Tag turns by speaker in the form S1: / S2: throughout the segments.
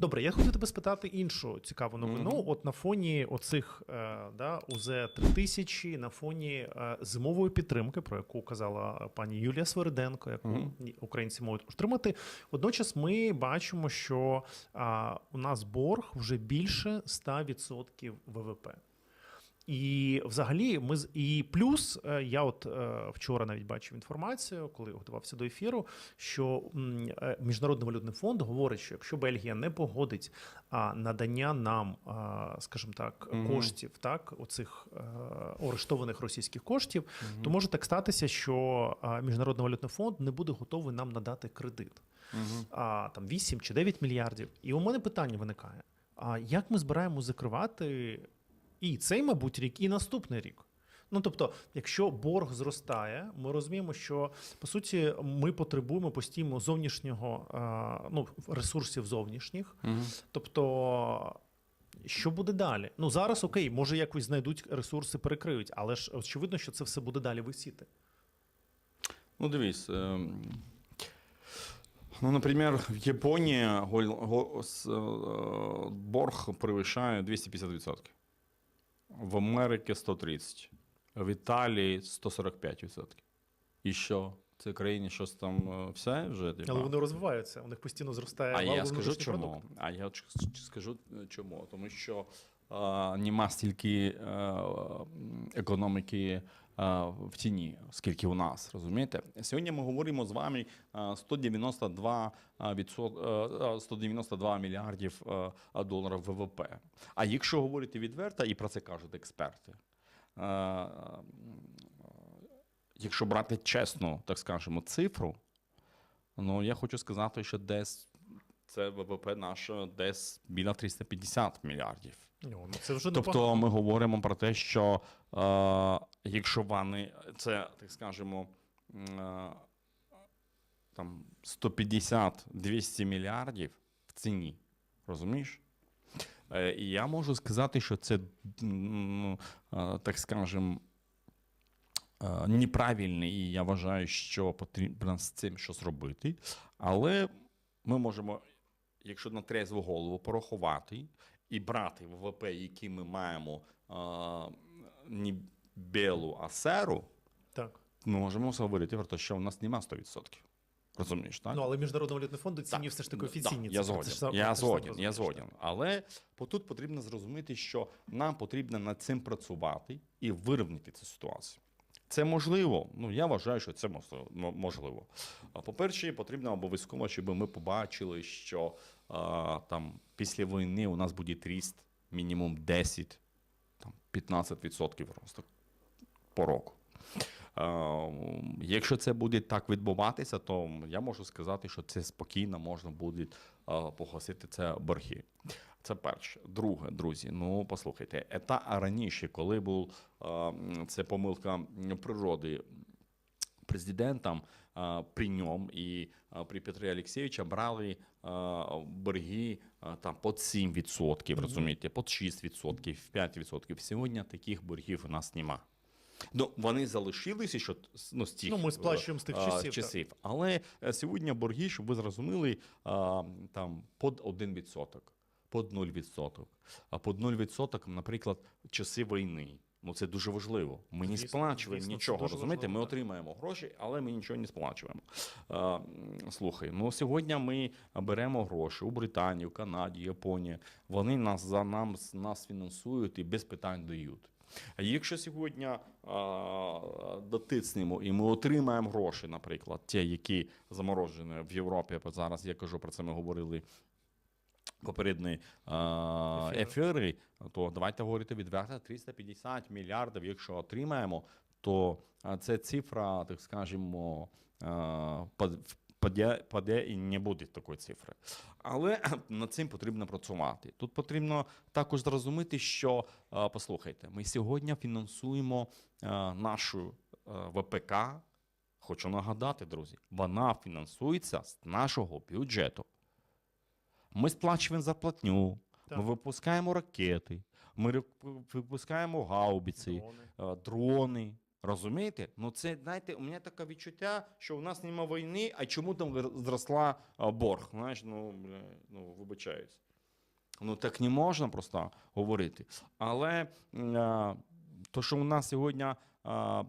S1: Добре, я хотів тебе спитати іншу цікаву новину.
S2: Мгм.
S1: От на фоні оцих е, да, УЗ 3000, на фоні е, зимової підтримки, про яку казала пані Юлія Свериденко, яку
S2: mm
S1: -hmm. українці можуть отримати. Водночас ми бачимо, що е, у нас борг вже більше 100% ВВП. І взагалі, ми з і плюс е, я от е, вчора навіть бачив інформацію, коли готувався до ефіру, що е, міжнародний валютний фонд говорить, що якщо Бельгія не погодить надання нам, скажімо так, коштів, так оцих арештованих російських коштів, то може так статися, що міжнародний валютний фонд не буде готовий нам надати кредит
S2: Мгм.
S1: а, там 8 чи 9 мільярдів. І у мене питання виникає: а як ми збираємо закривати і цей, мабуть, рік, і наступний рік? Ну тобто, якщо борг зростає, ми розуміємо, що по суті ми потребуємо постійно зовнішнього ну, ресурсів зовнішніх.
S2: Мгм.
S1: Тобто, що буде далі? Ну зараз окей, може якось знайдуть ресурси, перекриють, але ж очевидно, що це все буде далі висіти.
S2: Ну, дивись. ем, Ну, наприклад, в с- е, борг перевищає 250%. В Америці 130%. В Італії 145%. І що? Це країні щось там е, все вже? типа?
S1: Але вони розвиваються, у них постійно зростає.
S2: А я скажу чому.
S1: продукт.
S2: А я скажу е, чому. Тому що а, нема стільки е, економіки е, в тіні, скільки у нас, розумієте? Сьогодні ми говоримо з вами е, 192, е, відсот, е, 192 мільярдів доларів ВВП. А якщо говорити відверто, і про це кажуть експерти, якщо брати чесну, так скажемо, цифру, Ну, я хочу сказати, що десь це ВВП наше десь біля 350 мільярдів.
S1: Ну, ну, це вже
S2: Тобто
S1: непогано.
S2: ми говоримо про те, що е, якщо вони, це, так скажемо, е, там 150-200 мільярдів в ціні, розумієш? Е, І я можу сказати, що це, м, е, так скажемо, е, неправильний, і я вважаю, що потрібно з цим щось робити. Але ми можемо, якщо на трезву голову порахувати і брати ВВП, який ми маємо не білу, а серу,
S1: Так.
S2: ми можемо говорити про те, що у нас немає 100%. Розумієш, так?
S1: Ну, але Міжнародний валютний фонд оцінює все ж таки офіційні
S2: я
S1: цифри.
S2: згоден. Я згоден, я згоден. Але тут потрібно зрозуміти, що нам потрібно над цим працювати і вирівняти цю ситуацію. Це можливо. Ну я вважаю, що це можливо. По-перше, потрібно обов'язково, щоб ми побачили, що а, там після війни у нас буде ріст мінімум 10, там 15% росту по року. Якщо це буде так відбуватися, то я можу сказати, що це спокійно можна буде погасити це борги. Це перше. Друге, друзі, ну послухайте, ета раніше, коли був це помилка природи. Президентом е, при ньому і при Петрі Олексійовича брали борги там під 7%, розумієте, під 6%, 5%. Сьогодні таких боргів у нас нема. Ну, вони залишилися, що ну, з тих,
S1: Ну, ми сплачуємо з тих часів,
S2: часів. Але е, сьогодні борги, щоб ви зрозуміли, там під 1%, під 0%. А під 0%, наприклад, часи війни. Ну, це дуже важливо. Ми не сплачуємо
S1: звісно,
S2: нічого, розумієте?
S1: важливо,
S2: Ми
S1: так.
S2: отримаємо гроші, але ми нічого не сплачуємо. Е, слухай, ну сьогодні ми беремо гроші у Британії, у Канаді, Японії. Вони нас за нам нас фінансують і без питань дають. А якщо сьогодні а, дотиснемо і ми отримаємо гроші, наприклад, ті, які заморожені в Європі, зараз я кажу про це, ми говорили попередні а,
S1: Ефіри.
S2: ефіри, то давайте говорити відверто, 350 мільярдів, якщо отримаємо, то це цифра, так скажемо, паде, паде і не буде такої цифри. Але над цим потрібно працювати. Тут потрібно також зрозуміти, що послухайте, ми сьогодні фінансуємо нашу ВПК. Хочу нагадати, друзі, вона фінансується з нашого бюджету. Ми сплачуємо зарплатню, ми випускаємо ракети, ми випускаємо гаубиці,
S1: Дрони.
S2: е, дрони. Розумієте? Ну це знаєте, у мене таке відчуття, що у нас немає війни, а чому там зросла е, борг? Знаєш, ну бля, ну вибачаюсь. Ну так не можна просто говорити. Але а, то, що у нас сьогодні а,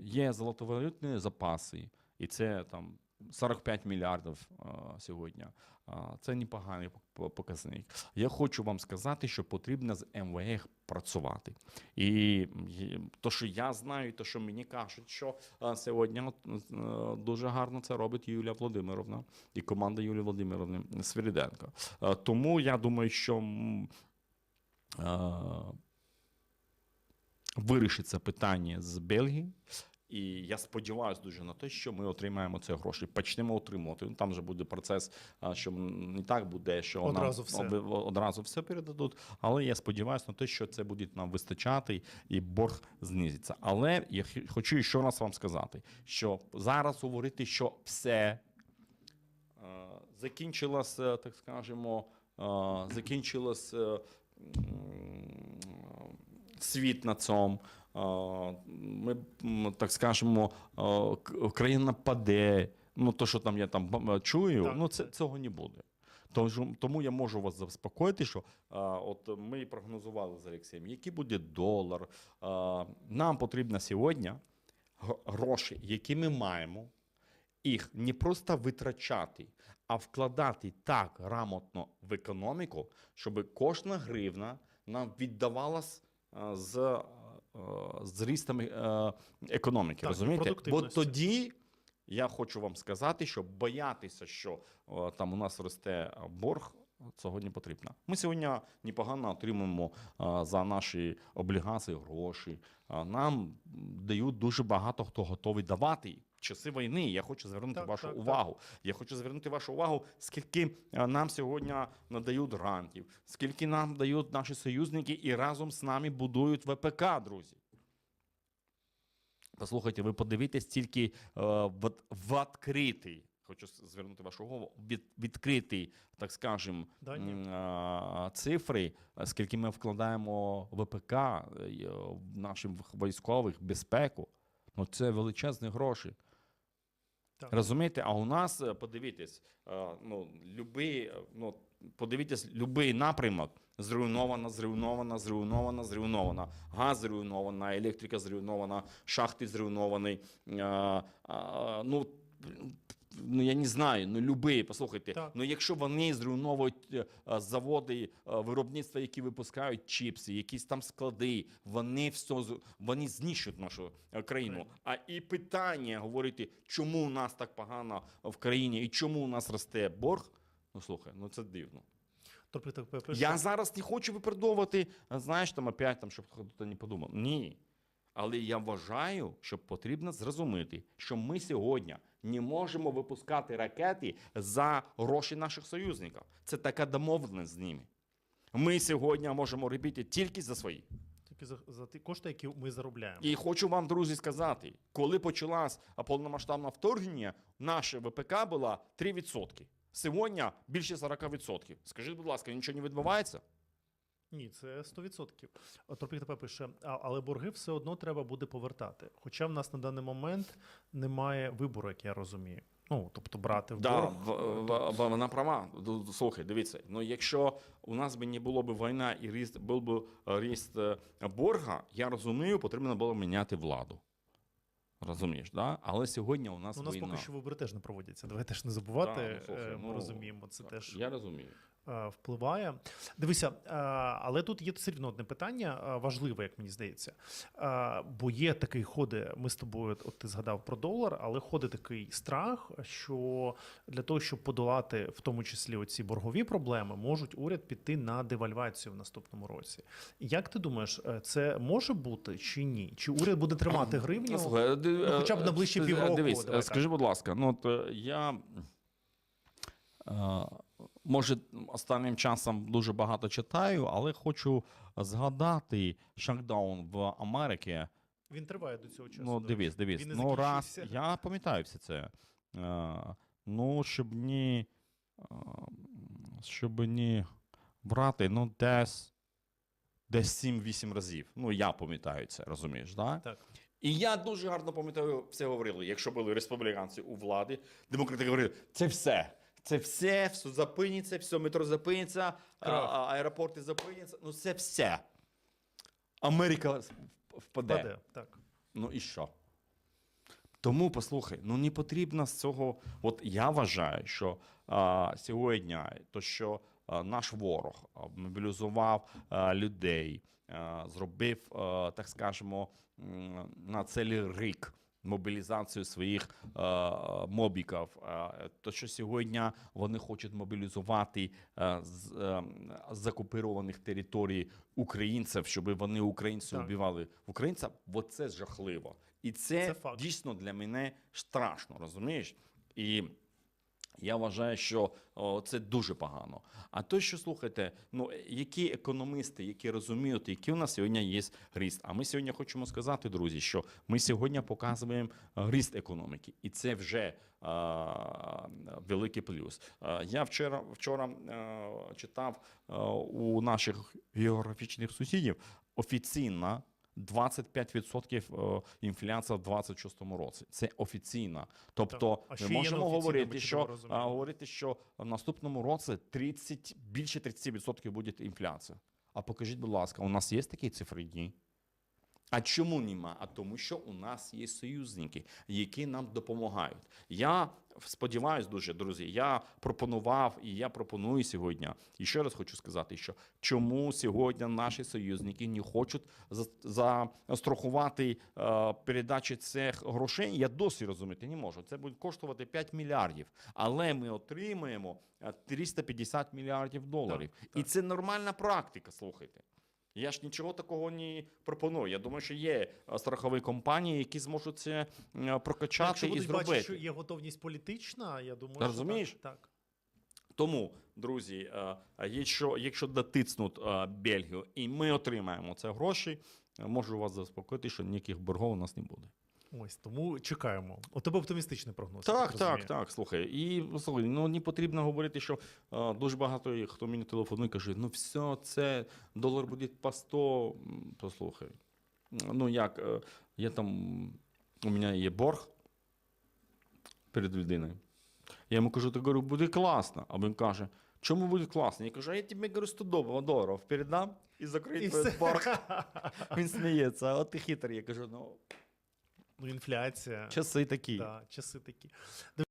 S2: є золотовалютні запаси, і це там 45 мільярдів а, сьогодні. А, Це непоганий показник. Я хочу вам сказати, що потрібно з МВФ працювати. І то, що я знаю, то, що мені кажуть, що а, сьогодні от, е, дуже гарно це робить Юлія Володимировна і команда Юлії Володимировни Свириденко. Е, Тому я думаю, що е, вирішиться питання з Бельгії. І я сподіваюся дуже на те, що ми отримаємо ці гроші, почнемо отримувати. Ну, Там вже буде процес, що не так буде, що
S1: Одразу
S2: нам
S1: все.
S2: одразу все передадуть. Але я сподіваюся на те, що це буде нам вистачати і борг знизиться. Але я хочу ще раз вам сказати, що зараз говорити, що все закінчилося, так скажемо, закінчилося м, світ на цьому. Е, Ми, так скажемо, е, країна паде. Ну, то, що там я там чую,
S1: Так,
S2: ну це цього не буде. Тож, тому я можу вас заспокоїти, що а, от ми прогнозували з Олексієм, який буде долар. А, нам потрібно сьогодні гроші, які ми маємо, їх не просто витрачати, а вкладати так грамотно в економіку, щоб кожна гривна нам віддавалась з зрістом е, економіки.
S1: Так,
S2: розумієте? Бо тоді я хочу вам сказати, що боятися, що о, там у нас росте борг. Цього не потрібно. Ми сьогодні непогано отримуємо а, за наші облігації гроші. Нам дають дуже багато хто готовий давати. Часи війни я хочу звернути
S1: Так,
S2: вашу
S1: так, так.
S2: увагу. Я хочу звернути вашу увагу, скільки нам сьогодні надають грантів, скільки нам дають наші союзники і разом з нами будують ВПК, друзі. Послухайте, ви подивіться тільки е, в, в відкритий, хочу звернути вашу увагу, від, відкритий, так скажемо,
S1: Дані.
S2: м, а, цифри, е, скільки ми вкладаємо ВПК, е, в нашим військових безпеку. Ну, це величезні гроші. Розумієте, а у нас, е, подивіться, е, ну, любий, е, ну, подивіться, любий напрямок зруйновано, зруйновано, зруйновано, зруйновано. Газ зруйнована, електрика зруйнована, шахти зруйновані. Ну, ну, я не знаю, ну любий, послухайте,
S1: Так.
S2: ну якщо вони зруйновують е, е, заводи е, виробництва, які випускають чіпси, якісь там склади, вони все вони знищують нашу країну. А і питання говорити, чому у нас так погано в країні і чому у нас росте борг. Ну слухай, ну це дивно.
S1: Тобто,
S2: Я зараз не хочу виправдовувати, знаєш, там опять там, щоб хто не подумав. Ні. Але я вважаю, що потрібно зрозуміти, що ми сьогодні не можемо випускати ракети за гроші наших союзників. Це така домовленість з ними. Ми сьогодні можемо робити тільки за свої.
S1: Тільки за, за ті кошти, які ми заробляємо.
S2: І хочу вам, друзі, сказати, коли почалось повномасштабне вторгнення, наше ВПК було 3%. Сьогодні більше 40%. Скажіть, будь ласка, нічого не відбувається?
S1: Ні, це 100%. А Торпік ТП пише, але борги все одно треба буде повертати. Хоча в нас на даний момент немає вибору, як я розумію. Ну, тобто брати в
S2: Да,
S1: борг.
S2: в- в- вона права. Слухай, дивіться. Ну якщо у нас би не було б війна і ріст був би е, ріст е, борга, я розумію, потрібно було міняти владу. Розумієш, да? Але сьогодні у нас
S1: Ну, у нас
S2: війна.
S1: поки що вибори теж не проводяться. Давайте ж не забувати.
S2: Да, ну, слухай,
S1: е, Ми
S2: ну,
S1: розуміємо, це
S2: так,
S1: теж
S2: Я розумію.
S1: Е, впливає. Дивися, е, але тут є все рівно одне питання, е, важливе, як мені здається. Бо є такий ходи, ми з тобою, от ти згадав про долар, але ходить такий страх, що для того, щоб подолати в тому числі оці боргові проблеми, можуть уряд піти на девальвацію в наступному році. Як ти думаєш, це може бути чи ні? Чи уряд буде тримати гривню?
S2: Ну,
S1: хоча б на ближчі півроку,
S2: Дивись,
S1: давай
S2: скажи, будь ласка, ну от я. Може, останнім часом дуже багато читаю, але хочу згадати шакдаун в Америці.
S1: Він триває до цього часу.
S2: Ну, дивись, дивись.
S1: Він не
S2: Ну, раз, я пам'ятаю все це. Е, ну, щоб ні, е, щоб ні брати, ну, десь, десь 7-8 разів. Ну, я пам'ятаю це, розумієш, да?
S1: Так.
S2: І я дуже гарно пам'ятаю, все говорили. Якщо були республіканці у владі, демократи говорили, це все. Це все, все зупиниться, все метро зупиниться, а, а, аеропорти зупиняться. Ну це все. Америка впаде.
S1: Впаде, так.
S2: Ну і що? Тому послухай, ну не потрібно з цього. От я вважаю, що а, сьогодні то, що а, наш ворог мобілізував а, людей, а, зробив, а, так скажемо, на цілий рік мобілізацію своїх е, мобіків. А, то, що сьогодні вони хочуть мобілізувати е, з, е, з окупованих територій українців, щоб вони українців вбивали українця, бо це жахливо. І це,
S1: Це
S2: дійсно для мене страшно, розумієш? І я вважаю, що це дуже погано. А то, що слухайте, ну які економісти, які розуміють, який у нас сьогодні є ріст. А ми сьогодні хочемо сказати, друзі, що ми сьогодні показуємо ріст економіки, і це вже а, великий плюс. А, я вчора вчора е, читав е, у наших географічних сусідів офіційно 25% е, інфляція в 26 році. Це офіційно. Тобто
S1: Так.
S2: Ми можемо говорити, що а, говорити, що в наступному році 30, більше 30% буде інфляція. А покажіть, будь ласка, у нас є такі цифри? Ні. А чому нема? А тому, що у нас є союзники, які нам допомагають. Я сподіваюся дуже, друзі. Я пропонував і я пропоную сьогодні. І ще раз хочу сказати, що чому сьогодні наші союзники не хочуть за- застрахувати е, передачі цих грошей. Я досі розуміти не можу. Це буде коштувати 5 мільярдів, але ми отримаємо е, 350 мільярдів доларів. І
S1: так.
S2: це нормальна практика. Слухайте. Я ж нічого такого не пропоную. Я думаю, що є е, страхові компанії, які зможуть це прокачати
S1: Якщо
S2: і зробити.
S1: бачити, що є готовність політична, я думаю, що
S2: Розумієш?
S1: так. так.
S2: Тому, друзі, е, е, якщо, якщо дотиснуть е, Бельгію і ми отримаємо це гроші, е, можу вас заспокоїти, що ніяких боргов у нас не буде.
S1: Ось тому чекаємо. У тебе оптимістичний прогноз.
S2: Так, так, так. Слухай, і слухай, ну не потрібно говорити, що е, дуже багато хто мені телефонує, каже: ну все, це долар буде по 100. Послухай. Ну як, е, я там, у мене є борг перед людиною. Я йому кажу, ти говорю, буде класно. А він каже, чому буде класно? Я кажу, а я тобі говорю 100 дол- доларів передам і закрию твій борг. Він сміється, а от ти хитрий. Я кажу, ну,
S1: Ну, інфляція.
S2: часи такі.
S1: Да, часи такі.